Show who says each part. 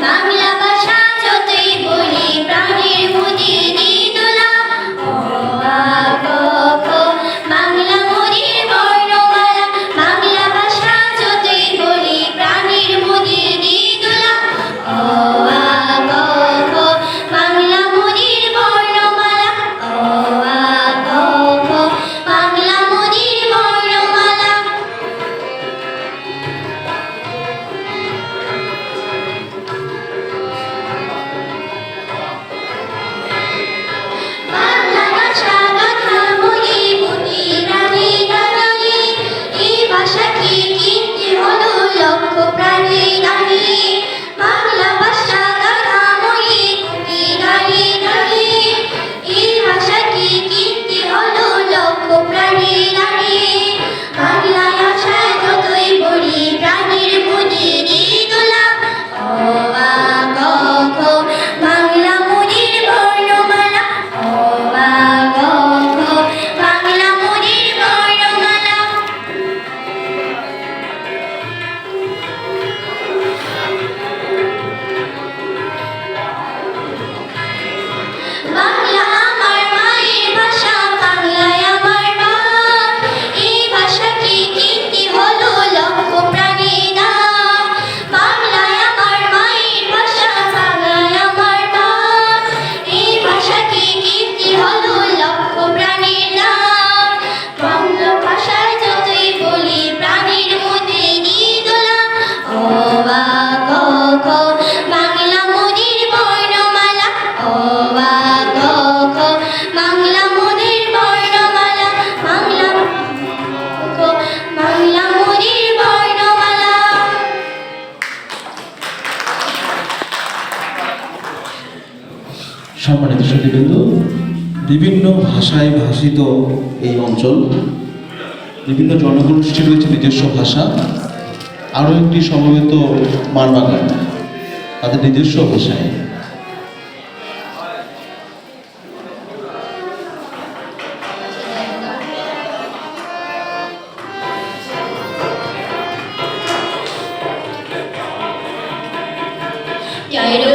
Speaker 1: Mami,
Speaker 2: সম্মানিত সঙ্গীবিন্দু বিভিন্ন ভাষায় ভাষিত এই অঞ্চল বিভিন্ন জনগোষ্ঠী রয়েছে নিজস্ব ভাষা আরও একটি সমবেত মারবাগান তাদের নিজস্ব ভাষায়
Speaker 1: Yeah, I know.